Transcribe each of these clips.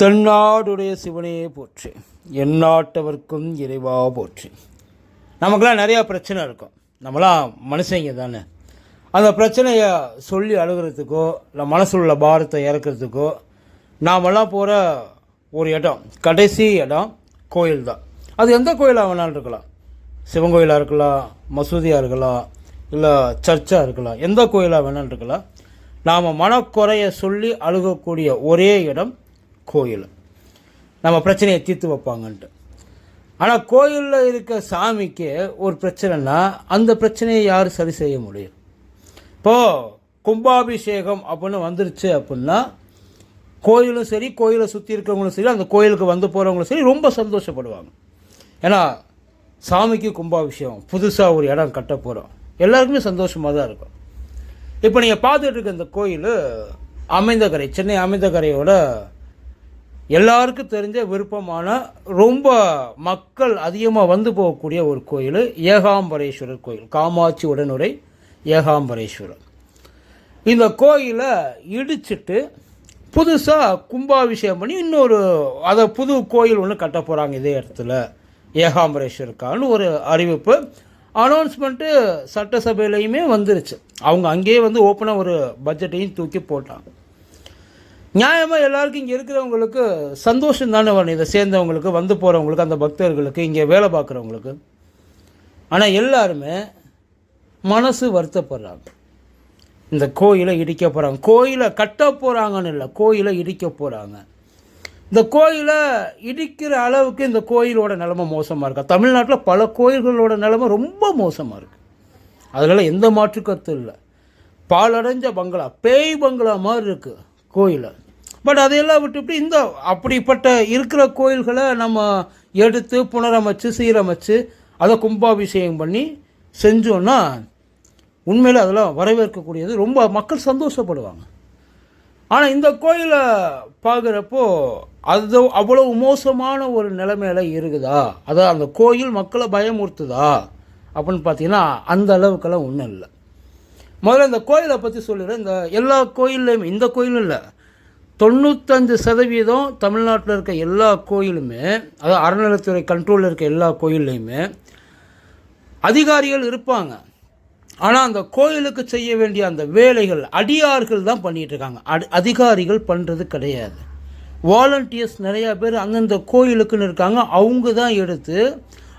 தென்னாடுடைய சிவனையே போற்று. எந்நாட்டவர்க்கும் இறைவா போற்று. நமக்கெல்லாம் நிறையா பிரச்சனை இருக்கும். நம்மளாம் மனுஷங்க தானே. அந்த பிரச்சனையை சொல்லி அழுகிறதுக்கோ இல்லை மனசில் உள்ள பாரத்தை இறக்கிறதுக்கோ நாமெல்லாம் போகிற ஒரு இடம் கடைசி இடம் கோயில் தான். அது எந்த கோயிலாக வேணாலும் இருக்கலாம். சிவன் கோயிலாக இருக்கலாம் மசூதியாக இருக்கலாம் இல்லை சர்ச்சாக இருக்கலாம். எந்த கோயிலாக வேணாலும் இருக்கலாம். நாம் மனக்குறைய சொல்லி அழுகக்கூடிய ஒரே இடம் கோயில். நம்ம பிரச்சனையை தீர்த்து வைப்பாங்கன்ட்டு. ஆனால் கோயிலில் இருக்க சாமிக்கு ஒரு பிரச்சனைனா அந்த பிரச்சனையை யார் சரி செய்ய முடியும் இப்போது கும்பாபிஷேகம் அப்படின்னு வந்துருச்சு அப்படின்னா கோயிலும் சரி கோயிலை சுற்றி இருக்கிறவங்களும் சரி அந்த கோயிலுக்கு வந்து போகிறவங்களும் சரி ரொம்ப சந்தோஷப்படுவாங்க. ஏன்னா சாமிக்கு கும்பாபிஷேகம் புதுசாக ஒரு இடம் கட்ட போகிறோம் எல்லாருக்குமே சந்தோஷமாக தான் இருக்கும். இப்போ நீங்கள் பார்த்துட்டு இருக்க இந்த கோயில் அமைந்தகரை சென்னை அமைந்தகரையோட எல்லாருக்கும் தெரிஞ்ச விருப்பமான ரொம்ப மக்கள் அதிகமாக வந்து போகக்கூடிய ஒரு கோயில் ஏகாம்பரேஸ்வரர் கோயில் காமாட்சி உடனுரை ஏகாம்பரேஸ்வரர். இந்த கோயிலை இடிச்சிட்டு புதுசாக கும்பாபிஷேகம் பண்ணி இன்னொரு அதை புது கோயில் ஒன்று கட்ட போகிறாங்க இதே இடத்துல ஏகாம்பரேஸ்வருக்கான்னு ஒரு அறிவிப்பு. அனௌன்ஸ்மெண்ட்டு சட்டசபையிலையுமே வந்துருச்சு. அவங்க அங்கேயே வந்து ஓப்பனாக ஒரு பட்ஜெட்டையும் தூக்கி போட்டாங்க. நியாயமாக எல்லாருக்கும் இங்கே இருக்கிறவங்களுக்கு சந்தோஷம் தானே வரணும் இதை சேர்ந்தவங்களுக்கு வந்து போகிறவங்களுக்கு அந்த பக்தர்களுக்கு இங்கே வேலை பார்க்குறவங்களுக்கு. ஆனால் எல்லாருமே மனசு வருத்தப்படுறாங்க. இந்த கோயிலை இடிக்க போகிறாங்க கோயிலை கட்ட போகிறாங்கன்னு இல்லை கோயிலை இடிக்க போகிறாங்க இந்த கோயிலை இடிக்கிற அளவுக்கு இந்த கோயிலோட நிலமை மோசமாக இருக்கா? தமிழ்நாட்டில் பல கோயில்களோட நிலமை ரொம்ப மோசமாக இருக்குது அதனால எந்த மாற்று கருத்து இல்லை. பாலடைஞ்ச பங்களா பேய் பங்களா மாதிரி இருக்குது கோயில். பட் அதையெல்லாம் விட்டுவிட்டு இந்த அப்படிப்பட்ட இருக்கிற கோயில்களை நம்ம எடுத்து புனரமைச்சு சீரமைச்சு அதை கும்பாபிஷேகம் பண்ணி செஞ்சோன்னா உண்மையில் அதெல்லாம் வரவேற்கக்கூடியது. ரொம்ப மக்கள் சந்தோஷப்படுவாங்க. ஆனால் இந்த கோயிலை பார்க்குறப்போ அது அவ்வளவு மோசமான ஒரு நிலைமையில இருக்குதா? அதான் அந்த கோயில் மக்களை பயமுறுத்துதா? அப்படின்னு பார்த்தீங்கன்னா அந்த அளவுக்கெல்லாம் ஒன்றும் இல்லை. முதல்ல இந்த கோயிலை பற்றி சொல்லிடுறேன். இந்த எல்லா கோயில்லையுமே இந்த கோயிலும் இல்லை. தொண்ணூத்தஞ்சு சதவீதம் தமிழ்நாட்டில் இருக்க எல்லா கோயிலுமே அதாவது அறநிலைத்துறை கண்ட்ரோலில் இருக்க எல்லா கோயில்லையுமே அதிகாரிகள் இருப்பாங்க. ஆனால் அந்த கோயிலுக்கு செய்ய வேண்டிய அந்த வேலைகள் அடியார்கள் தான் பண்ணிகிட்டு இருக்காங்க. அடி அதிகாரிகள் பண்ணுறது கிடையாது. வாலண்டியர்ஸ் நிறையா பேர் அந்தந்த கோயிலுக்குன்னு இருக்காங்க. அவங்க தான் எடுத்து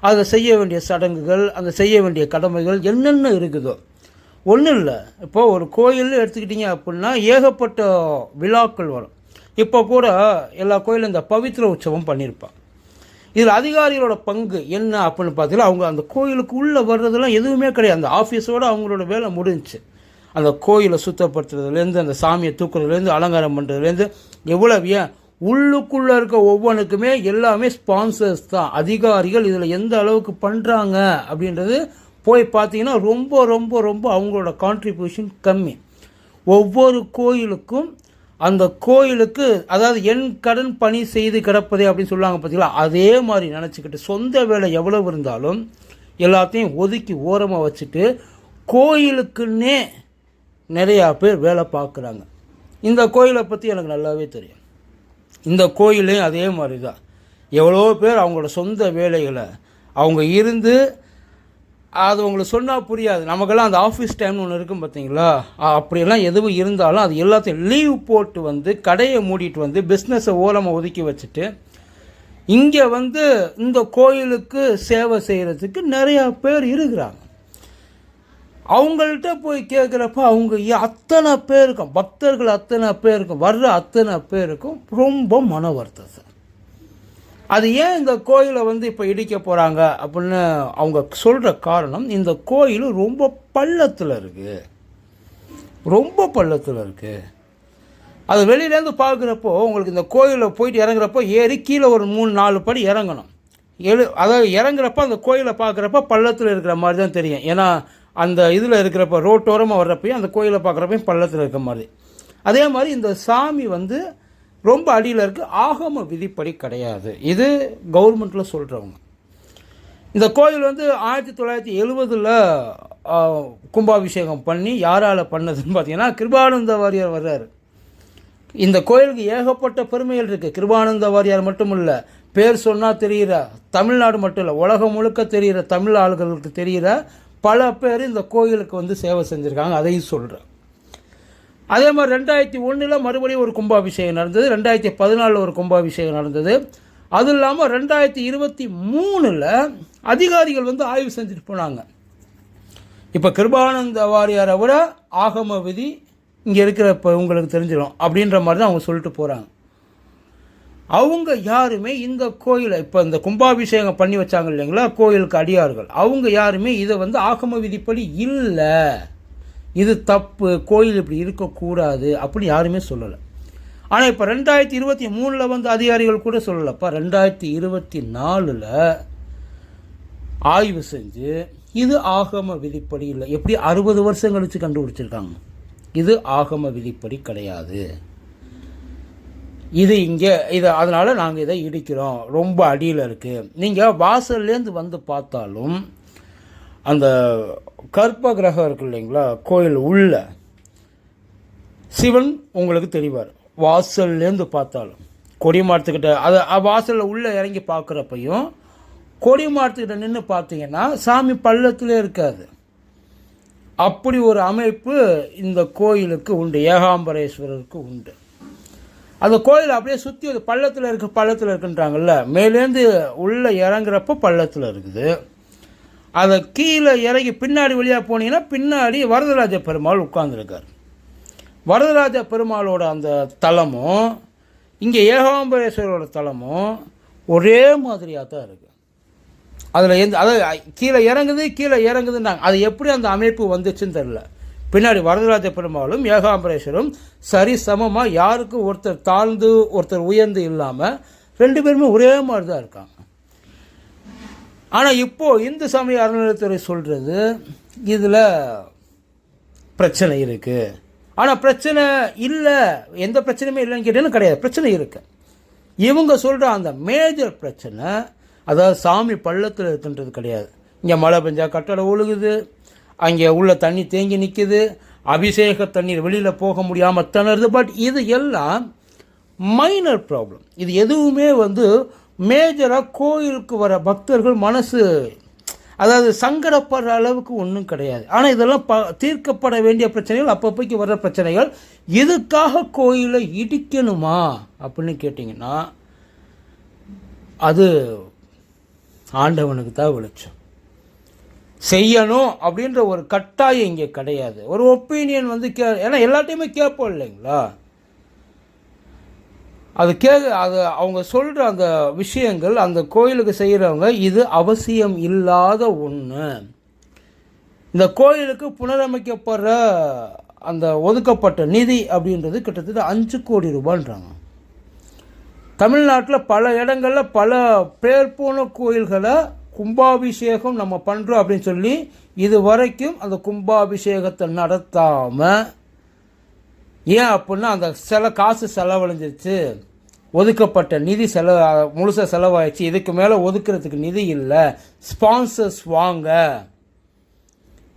அதை செய்ய வேண்டிய சடங்குகள் அந்த செய்ய வேண்டிய கடமைகள் என்னென்ன இருக்குதோ ஒன்றும் இல்லை. இப்போ ஒரு கோயில் எடுத்துக்கிட்டிங்க அப்படின்னா ஏகப்பட்ட விழாக்கள் வரும். இப்போ கூட எல்லா கோயிலும் இந்த பவித்ர உற்சவம் பண்ணியிருப்பான் இதில் அதிகாரிகளோட பங்கு என்ன அப்படின்னு பார்த்தீங்கன்னா அவங்க அந்த கோயிலுக்கு உள்ளே வர்றதெல்லாம் எதுவுமே கிடையாது. அந்த ஆஃபீஸோடு அவங்களோட வேலை முடிஞ்சுச்சு. அந்த கோயிலை சுத்தப்படுத்துறதுலேருந்து அந்த சாமியை தூக்குறதுலேருந்து அலங்காரம் பண்ணுறதுலேருந்து எவ்வளவு ஏன் உள்ளுக்குள்ளே இருக்க ஒவ்வொன்றுக்குமே எல்லாமே ஸ்பான்சர்ஸ் தான். அதிகாரிகள் இதில் எந்த அளவுக்கு பண்ணுறாங்க அப்படின்றது போய் பார்த்தீங்கன்னா ரொம்ப ரொம்ப ரொம்ப அவங்களோட கான்ட்ரிபியூஷன் கம்மி. ஒவ்வொரு கோயிலுக்கும் அந்த கோயிலுக்கு அதாவது என் கடன் பணி செய்து கிடப்பதே அப்படின்னு சொல்லுவாங்க பார்த்தீங்களா? அதே மாதிரி நினச்சிக்கிட்டு சொந்த வேலை எவ்வளவு இருந்தாலும் எல்லாத்தையும் ஒதுக்கி ஓரமாக வச்சுட்டு கோயிலுக்குன்னே நிறையா பேர் வேலை பார்க்குறாங்க. இந்த கோயிலை பற்றி எனக்கு நல்லாவே தெரியும். இந்த கோயிலையும் அதே மாதிரி தான். எவ்வளோ பேர் அவங்களோட சொந்த வேலைகளை அவங்க இருந்து அது உங்களுக்கு சொன்னால் புரியாது. நமக்கெல்லாம் அந்த ஆஃபீஸ் டைம்னு ஒன்று இருக்கும் பார்த்தீங்களா அப்படியெல்லாம் எதுவும் இருந்தாலும் அது எல்லாத்தையும் லீவ் போட்டு வந்து கடையை மூடிட்டு வந்து பிஸ்னஸை ஓரமாக ஒதுக்கி வச்சுட்டு இங்கே வந்து இந்த கோயிலுக்கு சேவை செய்கிறதுக்கு நிறையா பேர் இருக்கிறாங்க. அவங்கள்ட்ட போய் கேட்குறப்ப அவங்க அத்தனை பேருக்கும் பக்தர்கள் அத்தனை பேருக்கும் வர்ற அத்தனை பேருக்கும் ரொம்ப மன வருத்தம் சார். அது ஏன் இந்த கோயிலை வந்து இப்போ இடிக்க போகிறாங்க அப்படின்னு அவங்க சொல்கிற காரணம் இந்த கோயில் ரொம்ப பள்ளத்தில் இருக்குது ரொம்ப பள்ளத்தில் இருக்குது அது வெளியிலேருந்து பார்க்குறப்போ உங்களுக்கு இந்த கோயிலில் போயிட்டு இறங்குறப்போ ஏறி கீழே ஒரு மூணு நாலு படி இறங்கணும். எழு அதாவது இறங்குறப்ப அந்த கோயிலை பார்க்குறப்ப பள்ளத்தில் இருக்கிற மாதிரி தான் தெரியும். ஏன்னா அந்த இதில் இருக்கிறப்ப ரோட்டோரமாக வர்றப்பையும் அந்த கோயிலை பார்க்குறப்பையும் பள்ளத்தில் இருக்கிற மாதிரி. அதே மாதிரி இந்த சாமி வந்து ரொம்ப அடியில் இருக்குது ஆகம விதிப்படி கிடையாது. இது கவர்மெண்ட்டில் சொல்கிறவங்க இந்த கோயில் வந்து ஆயிரத்தி தொள்ளாயிரத்தி எழுபதில் கும்பாபிஷேகம் பண்ணி யாரால் பண்ணதுன்னு பார்த்தீங்கன்னா கிருபானந்த வாரியார் வர்றாரு. இந்த கோயிலுக்கு ஏகப்பட்ட பெருமைகள் இருக்குது கிருபானந்த வாரியார் மட்டும் இல்லை பேர் சொன்னால் தெரிகிற தமிழ்நாடு மட்டும் இல்லை உலகம் முழுக்க தெரிகிற தமிழ் ஆளுகளுக்கு தெரிகிற பல பேர் இந்த கோயிலுக்கு வந்து சேவை செஞ்சுருக்காங்க. அதையும் சொல்கிறேன் அதே மாதிரி ரெண்டாயிரத்தி ஒன்றில் மறுபடியும் ஒரு கும்பாபிஷேகம் நடந்தது. ரெண்டாயிரத்தி பதினாலில் ஒரு கும்பாபிஷேகம் நடந்தது. அதுவும் இல்லாமல் ரெண்டாயிரத்தி இருபத்தி மூணில் அதிகாரிகள் வந்து ஆய்வு செஞ்சுட்டு போனாங்க. இப்போ கிருபானந்த வாரியாரை விட ஆகம விதி இங்கே இருக்கிற இப்போ உங்களுக்கு தெரிஞ்சிடும் அப்படின்ற மாதிரி தான் அவங்க சொல்லிட்டு போகிறாங்க அவங்க யாருமே இந்த கோயிலை இப்போ இந்த கும்பாபிஷேகம் பண்ணி வச்சாங்க இல்லைங்களா கோயிலுக்கு அடியார்கள். அவங்க யாருமே இதை வந்து ஆகம விதிப்படி இல்லை. இது தப்பு கோயில் இப்படி இருக்கக்கூடாது அப்படின்னு யாருமே சொல்லலை. ஆனால் இப்போ ரெண்டாயிரத்தி இருபத்தி மூணில் வந்து அதிகாரிகள் கூட சொல்லலப்பா ரெண்டாயிரத்தி இருபத்தி நாலில் ஆய்வு செஞ்சு இது ஆகம விதிப்படி இல்லை. எப்படி அறுபது வருஷம் கழித்து கண்டுபிடிச்சிருக்காங்க? இது ஆகம விதிப்படி கிடையாது. இது இங்கே இது அதனால் நாங்கள் இதை இடிக்கிறோம். ரொம்ப அடியில் இருக்குது நீங்கள் வாசல்லேருந்து வந்து பார்த்தாலும் அந்த கற்ப கிரகம் இருக்கு இல்லைங்களா? கோயில் உள்ள. சிவன் உங்களுக்கு தெரிவார். வாசல்லேருந்து பார்த்தாலும். கொடி மரத்துக்கிட்ட அதை வாசலில் உள்ளே இறங்கி பார்க்குறப்பையும் கொடி மரத்துக்கிட்ட நின்று பார்த்தீங்கன்னா சாமி பள்ளத்திலே இருக்காது. அப்படி ஒரு அமைப்பு இந்த கோயிலுக்கு உண்டு ஏகாம்பரேஸ்வரருக்கு உண்டு. அந்த கோயில் அப்படியே சுற்றி அது பள்ளத்தில் இருக்குது பள்ளத்தில் இருக்குன்றாங்கல்ல. மேலேருந்து உள்ளே இறங்குறப்ப பள்ளத்தில் இருக்குது. அதை கீழே இறங்கி பின்னாடி வழியாக போனீங்கன்னா பின்னாடி வரதராஜ பெருமாள் உட்கார்ந்துருக்கார். வரதராஜ பெருமாளோட அந்த தலமும் இங்கே ஏகாம்பரேஸ்வரோட தலமும் ஒரே மாதிரியாக தான் இருக்குது அதில் எந்த அதாவது கீழே இறங்குது கீழே இறங்குதுன்னாங்க. அது எப்படி அந்த அமைப்பு வந்துச்சுன்னு தெரில பின்னாடி வரதராஜ பெருமாளும் ஏகாம்பரேஸ்வரும் சரி சமமாக யாருக்கும் ஒருத்தர் தாழ்ந்து ஒருத்தர் உயர்ந்து இல்லாமல் ரெண்டு பேருமே ஒரே மாதிரி தான் இருக்காங்க. ஆனால் இப்போது இந்து சமய அறநிலையத்துறை சொல்கிறது இதில் பிரச்சனை இருக்குது ஆனால் பிரச்சனை இல்லை எந்த பிரச்சனையுமே இல்லைன்னு கேட்டீங்கன்னா கிடையாது. பிரச்சனை இருக்குது இவங்க சொல்கிற அந்த மேஜர் பிரச்சனை அதாவது சாமி பள்ளத்தில் இருக்குன்றது கிடையாது. இங்கே மழை பெஞ்சா கட்டடம் ஒழுகுது அங்கே உள்ள தண்ணி தேங்கி நிற்குது அபிஷேக தண்ணீர் வெளியில் போக முடியாமல் திணறுது. பட் இது எல்லாம் மைனர் ப்ராப்ளம் இது எதுவுமே வந்து மேஜராக கோயிலுக்கு வர பக்தர்கள் மனசு அதாவது சங்கடப்படுற அளவுக்கு ஒன்றும் கிடையாது. ஆனால் இதெல்லாம் ப தீர்க்கப்பட வேண்டிய பிரச்சனைகள் அப்பப்போக்கு வர்ற பிரச்சனைகள் எதுக்காக கோயிலை இடிக்கணுமா அப்படின்னு கேட்டிங்கன்னா அது ஆண்டவனுக்கு தான் வெளிச்சம். செய்யணும் அப்படின்ற ஒரு கட்டாயம் இங்கே கிடையாது. ஒரு ஒப்பீனியன் வந்து கே ஏன்னா எல்லாத்தையுமே கேட்போம் இல்லைங்களா? அது கே அது அவங்க சொல்கிற அந்த விஷயங்கள் அந்த கோயிலுக்கு செய்கிறவங்க இது அவசியம் இல்லாத ஒன்று இந்த கோயிலுக்கு புனரமைக்கப்படுற அந்த ஒதுக்கப்பட்ட நிதி அப்படின்றது கிட்டத்தட்ட அஞ்சு கோடி ரூபான்றாங்க. தமிழ்நாட்டில் பல இடங்களில் பல பேர் போன கோயில்களை கும்பாபிஷேகம் நம்ம பண்ணுறோம் அப்படின்னு சொல்லி இது வரைக்கும் அந்த கும்பாபிஷேகத்தை நடத்தாமல் ஏன் அப்படின்னா அந்த சில காசு செலவழிஞ்சிருச்சு. ஒதுக்கப்பட்ட நிதி செலவு முழுசாக செலவாயிடுச்சு. இதுக்கு மேலே ஒதுக்கிறதுக்கு நிதி இல்லை. ஸ்பான்சர்ஸ் வாங்க.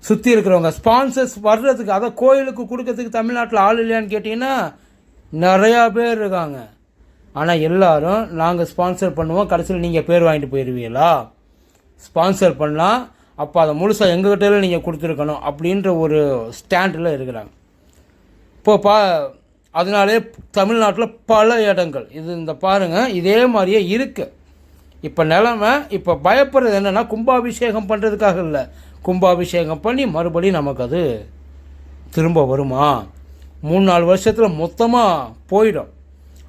சுற்றி இருக்கிறவங்க ஸ்பான்சர்ஸ் வர்றதுக்கு அதை கோயிலுக்கு கொடுக்கறதுக்கு தமிழ்நாட்டில் ஆள் இல்லையான்னு கேட்டிங்கன்னா நிறையா பேர் இருக்காங்க. ஆனால் எல்லாரும் நாங்கள் ஸ்பான்சர் பண்ணுவோம். கடைசியில் நீங்கள் பேர் வாங்கிட்டு போயிடுவீங்களா ஸ்பான்சர் பண்ணலாம். அப்போ அதை முழுசாக எங்ககிட்ட நீங்கள் கொடுத்துருக்கணும் அப்படின்ற ஒரு ஸ்டாண்டில் இருக்கிறாங்க. இப்போ பா அதனாலே தமிழ்நாட்டில் பல இடங்கள். இது இந்த பாருங்கள் இதே மாதிரியே இருக்குது இப்போ நிலமை இப்போ பயப்படுறது என்னென்னா கும்பாபிஷேகம் பண்ணுறதுக்காக இல்லை. கும்பாபிஷேகம் பண்ணி மறுபடியும் நமக்கு அது திரும்ப வருமா? மூணு நாலு வருஷத்தில் மொத்தமாக போயிடும்.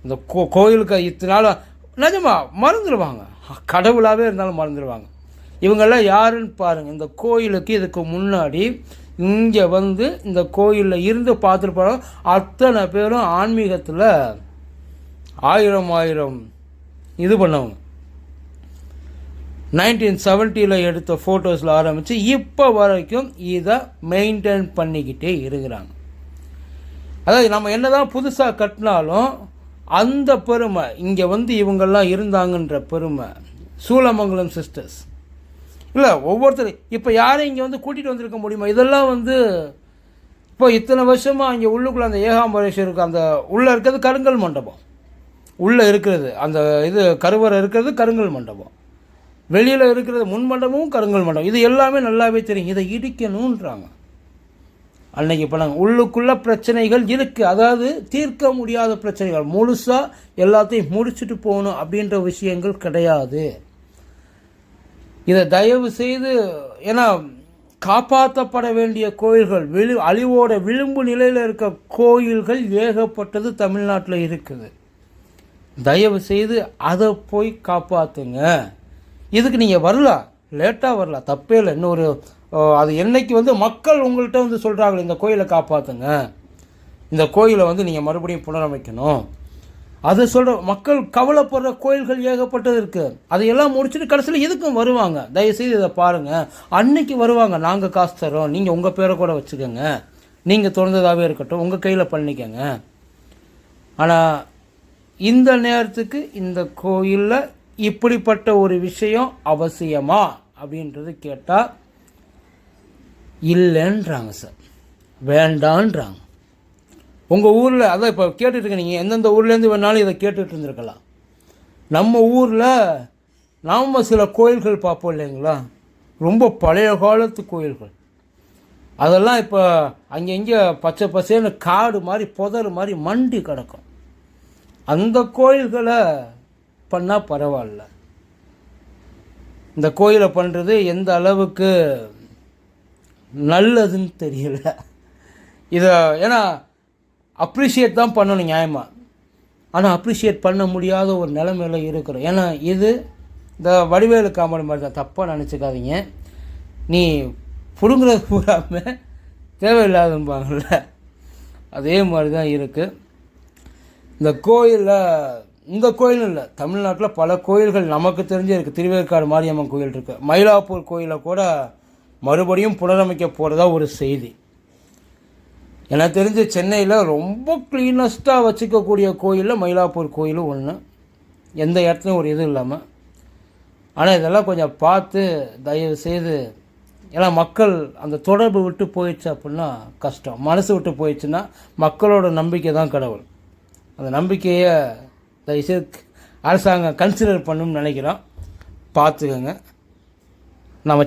இந்த கோ கோயிலுக்கு இத்தனை நாள் நிஜமா மறந்துடுவாங்க. கடவுளாகவே இருந்தாலும் மறந்துடுவாங்க. இவங்கெல்லாம் யாருன்னு பாருங்கள் இந்த கோயிலுக்கு இதுக்கு முன்னாடி இங்கே வந்து இந்த கோயிலில் இருந்து பார்த்துருப்பாங்க அத்தனை பேரும் ஆன்மீகத்தில் ஆயிரம் ஆயிரம் இது பண்ணவங்க நைன்டீன் செவன்ட்டியில் எடுத்த ஃபோட்டோஸில் ஆரம்பித்து இப்போ வரைக்கும் இதை மெயின்டைன் பண்ணிக்கிட்டே இருக்கிறாங்க. அதாவது நம்ம என்ன தான் புதுசாக கட்டினாலும் அந்த பெருமை இங்கே வந்து இவங்கெல்லாம் இருந்தாங்கன்ற பெருமை சூலமங்கலம் சிஸ்டர்ஸ் இல்லை ஒவ்வொருத்தர் இப்போ யாரும் இங்கே வந்து கூட்டிகிட்டு வந்திருக்க முடியுமா? இதெல்லாம் வந்து இப்போ இத்தனை வருஷமாக இங்கே உள்ளுக்குள்ளே அந்த ஏகாம்பரேஸ்வருக்கு அந்த உள்ளே இருக்கிறது கருங்கல் மண்டபம். உள்ளே இருக்கிறது அந்த இது கருவறை இருக்கிறது கருங்கல் மண்டபம். வெளியில் இருக்கிறது முன் மண்டபமும் கருங்கல் மண்டபம். இது எல்லாமே நல்லாவே தெரியும். இதை இடிக்கணுன்றாங்க அன்னைக்கு பண்ணாங்க உள்ளுக்குள்ளே பிரச்சனைகள் இருக்குது அதாவது தீர்க்க முடியாத பிரச்சனைகள். முழுசாக எல்லாத்தையும் முடிச்சுட்டு போகணும் அப்படின்ற விஷயங்கள் கிடையாது. இதை தயவு செய்து ஏன்னா காப்பாற்றப்பட வேண்டிய கோயில்கள் விழு அழிவோட விளிம்பு நிலையில் இருக்க கோயில்கள் ஏகப்பட்டது தமிழ்நாட்டில் இருக்குது. தயவு செய்து அதை போய் காப்பாற்றுங்க இதுக்கு நீங்கள் வரலாம் லேட்டாக வரலாம் தப்பே இல்லை. இன்னொரு அது என்னைக்கு வந்து மக்கள் உங்கள்கிட்ட வந்து சொல்கிறாங்களே இந்த கோயிலை காப்பாற்றுங்க இந்த கோயிலை வந்து நீங்கள் மறுபடியும் புனரமைக்கணும். அதை சொல்கிற மக்கள் கவலைப்படுற கோயில்கள் ஏகப்பட்டது இருக்குது அதையெல்லாம் முடிச்சுட்டு கடைசியில் எதுக்கும் வருவாங்க? தயவுசெய்து இதை பாருங்கள் அன்னைக்கு வருவாங்க. நாங்கள் காசு தரோம் நீங்கள் உங்கள் பேரை கூட வச்சுக்கோங்க. நீங்கள் திறந்ததாகவே இருக்கட்டும். உங்கள் கையில் பண்ணிக்கோங்க ஆனால் இந்த நேரத்துக்கு இந்த கோயிலில் இப்படிப்பட்ட ஒரு விஷயம் அவசியமா? அப்படின்றது கேட்டால் இல்லைன்றாங்க சார். வேண்டான்றாங்க. உங்கள் ஊரில் அதான் இப்போ கேட்டுட்ருக்க நீங்கள் எந்தெந்த ஊர்லேருந்து வேணாலும் இதை கேட்டுட்டு இருந்திருக்கலாம். நம்ம ஊரில் நாம் சில கோயில்கள் பார்ப்போம் இல்லைங்களா? ரொம்ப பழைய காலத்து கோயில்கள். அதெல்லாம் இப்போ அங்கே இங்கே பச்சை பசேன்னு காடு மாதிரி புதர் மாதிரி மண்டி கிடக்கும். அந்த கோயில்களை பண்ணால் பரவாயில்ல. இந்த கோயிலை பண்ணுறது எந்த அளவுக்கு நல்லதுன்னு தெரியல. இதை ஏன்னா அப்ரிஷியேட் தான் பண்ணணும் நியாயமாக ஆனால் அப்ரிஷியேட் பண்ண முடியாத ஒரு நிலைமையில இருக்கிறோம். ஏன்னா இது இந்த வடிவேலு காமெடி மாதிரி தான். தப்பாக நினச்சிக்காதீங்க. நீ பிடுங்குறது பூராம தேவையில்லாதம்பாங்கள்ல அதே மாதிரி தான் இருக்குது இந்த கோயிலில் இந்த கோயில் இல்லை. தமிழ்நாட்டில் பல கோயில்கள் நமக்கு தெரிஞ்சு இருக்குது திருவேற்காடு மாரியம்மன் கோயில் இருக்குது மயிலாப்பூர் கோயிலை கூட மறுபடியும் புனரமைக்க போகிறதா ஒரு செய்தி. எனக்கு தெரிஞ்சு சென்னையில் ரொம்ப க்ளீனஸ்ட்டாக வச்சுக்கக்கூடிய கோயிலில் மயிலாப்பூர் கோயிலும் ஒன்று எந்த இடத்துலையும் ஒரு இதுவும் இல்லாமல் ஆனால் இதெல்லாம் கொஞ்சம் பார்த்து தயவு செய்து ஏன்னா மக்கள் அந்த தொடர்பு விட்டு போயிடுச்சு அப்படின்னா கஷ்டம். மனசு விட்டு போயிடுச்சுன்னா மக்களோட நம்பிக்கை தான் கடவுள். அந்த நம்பிக்கையை தயவுசெய்து அரசாங்கம் கன்சிடர் பண்ணணும்னு நினைக்கிறோம். பார்த்துக்கோங்க. நம்ம